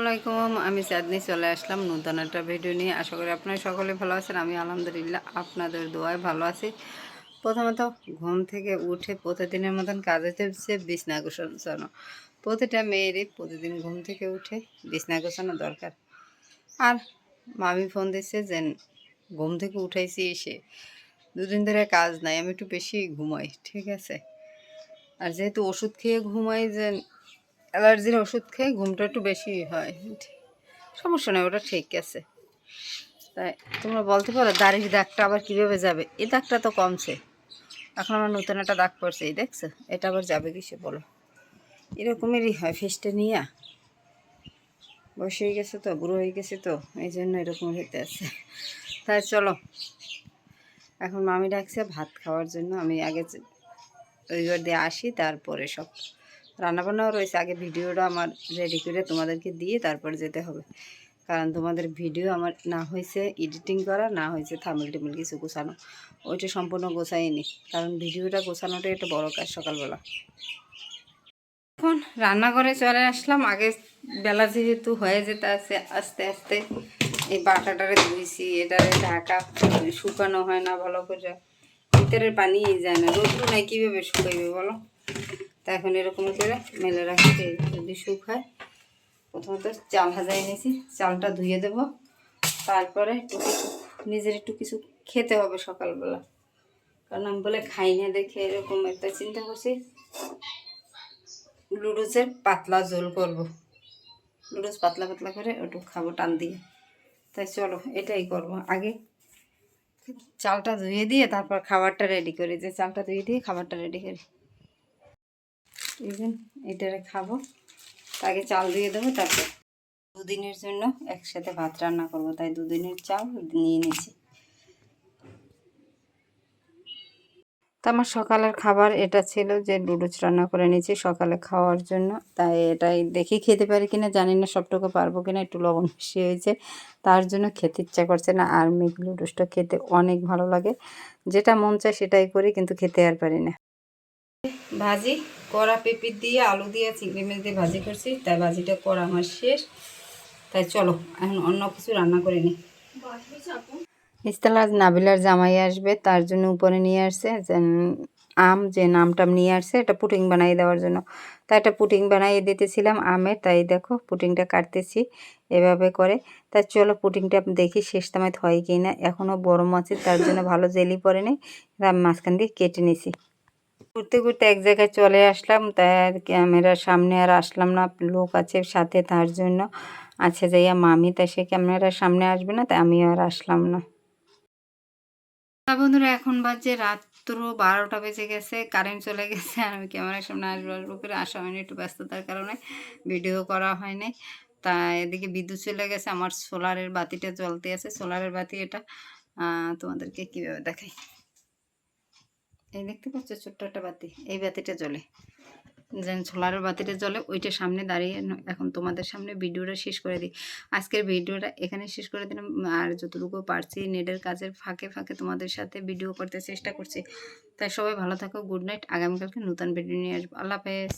আসসালামাইকুম আমি চাঁদনি চলে আসলাম নতুন একটা ভিডিও নিয়ে। আশা করি আপনারা সকলে ভালো আছেন, আমি আলহামদুলিল্লাহ আপনাদের দোয়ায় ভালো আছি। প্রথমত, ঘুম থেকে উঠে প্রতিদিনের মতন কাজে হচ্ছে বিছনা গোছানো। প্রতিটা মেয়েরই প্রতিদিন ঘুম থেকে উঠে বিছনা গোছানো দরকার। আর মামি ফোন দিচ্ছে যে, ঘুম থেকে উঠাইছি এসে, দুদিন ধরে কাজ নাই, আমি একটু বেশি ঘুমাই। ঠিক আছে? আর যেহেতু ওষুধ খেয়ে ঘুমাই যে অ্যালার্জির ওষুধ খেয়ে ঘুমটা একটু বেশি হয়। সমস্যা নেই, ওটা ঠিক আছে। তাই তোমরা বলতে পারো, দাড়ির দাগটা আবার কীভাবে যাবে? এই দাগটা তো কমছে। এখন আমার নতুন একটা দাগ পড়ছে এই দেখছ? এটা আবার যাবে কিসে বলো? এরকমেরই হয়, ফেসটা নিয়ে। বয়স হয়ে গেছে তো, বুড়ো হয়ে গেছে তো, এই জন্য এরকম হইতে আছে। তাই চলো। এখন মামি ডাকছে ভাত খাওয়ার জন্য, আমি আগে রবিবার দিয়ে আসি, তারপরে সব রান্নাবান্নাও রয়েছে। আগে ভিডিওটা আমার রেডি করে তোমাদেরকে দিয়ে তারপর যেতে হবে। কারণ তোমাদের ভিডিও আমার না হয়েছে এডিটিং করা, না হয়েছে থামিল টিমিল কিছু গোছানো, ওইটা সম্পূর্ণ গোছাইনি। কারণ ভিডিওটা গোছানোটা একটা বড় কাজ সকালবেলা। এখন রান্নাঘরে চলে আসলাম। আগে বেলা যেহেতু হয়ে যেতে আছে, আস্তে আস্তে এই বাটাটারে ধুইছি, এটারে ঢাকা শুকানো হয় না ভালো করে। ভিতরের পানি যায় না। রোদ্রু নাই, কীভাবে শুকাইবে বলো? তা এখন এরকম করে মেলে রাখি যদি শুকায় প্রথমত চাল হাজাই নিয়েছি চালটা ধুয়ে দেব। তারপরে একটু কিছু, নিজের একটু কিছু খেতে হবে সকালবেলা। কারণ আমি বলে খাই না দেখে এরকম একটা চিন্তা করছি। লুডুসের পাতলা ঝোল করব। লুডুস পাতলা পাতলা করে ওটু খাব টান দিয়ে। তাই চলো, এটাই করব। আগে চালটা ধুয়ে দিয়ে তারপর খাবারটা রেডি করি। যে চালটা ধুয়ে দিয়ে খাবারটা রেডি করি। ইভেন এটারে খাব। তাকে চাল দিয়ে দেবো, তারপর দুদিনের জন্য একসাথে ভাত রান্না করব। তাই দুদিনের চাল নিয়ে নিয়েছি। তো আমার সকালের খাবার এটা ছিল যে লুডুচ রান্না করে নিয়েছি সকালে খাওয়ার জন্য। তাই এটাই দেখি খেতে পারি কিনা, জানি না সবটুকু পারব কিনা, একটু লবণ বেশি হয়েছে। তার জন্য খেতে ইচ্ছা করছে না, আর মেঘ লুডুসটা খেতে অনেক ভালো লাগে। যেটা মন চায় সেটাই করি, কিন্তু খেতে আর পারি না। ভাজি কড়া পেঁপি দিয়ে আলু দিয়ে চিংড়ি মাছ দিয়ে ভাজি করছি। তাই ভাজিটা করা আমার শেষ। তাই চলো, এখন অন্য কিছু রান্না করে নিই ইস্তালা নাবিলার জামাই আসবে, তার জন্য উপরে নিয়ে আসছে। আম, যে নামটাম নিয়ে আসছে, এটা পুটিং বানাই দেওয়ার জন্য। তাই একটা পুটিং বানাইয়ে দিতেছিলাম আমের, তাই দেখো পুটিংটা কাটতেছি এভাবে করে। তাই চলো পুটিংটা দেখি শেষ তামায় হয় কি না এখনও গরম আছে তার জন্য ভালো জেলি পরে নেই মাঝখান দিয়ে কেটে নিছি। ঘুরতে ঘুরতে এক জায়গায় চলে আসলাম। তাই আর ক্যামেরার সামনে আর আসলাম না। লোক আছে সাথে, তার জন্য আছে যাইয়া মামি, তাই সে ক্যামেরার সামনে আসবে না, তাই আমি আর আসলাম না। বন্ধুরা, এখন বাজে রাত্র বারোটা বেজে গেছে, কারেন্ট চলে গেছে, আর আমি ক্যামেরার সামনে আসব আসব করে আসা হয়নি একটু ব্যস্ততার কারণে ভিডিও করা হয়নি। তা এদিকে বিদ্যুৎ চলে গেছে, আমার সোলারের বাতিটা জ্বলতে আছে, সোলারের বাতি এটা তোমাদেরকে কীভাবে দেখাই? এই দেখতে পাচ্ছ, ছোট্ট একটা বাতি। এই বাতিটা জ্বলে। যেন সোলার বাতিটা জ্বলে, ওইটা সামনে দাঁড়িয়ে এখন তোমাদের সামনে ভিডিওটা শেষ করে দিই। আজকের ভিডিওটা এখানে শেষ করে দিলাম। আর যতটুকু পারছি নেটের কাজের ফাঁকে ফাঁকে তোমাদের সাথে ভিডিও করতে চেষ্টা করছি। তাই সবাই ভালো থাকো, গুড নাইট। আগামীকালকে নতুন ভিডিও নিয়ে আসব। আল্লাহ হাফেজ।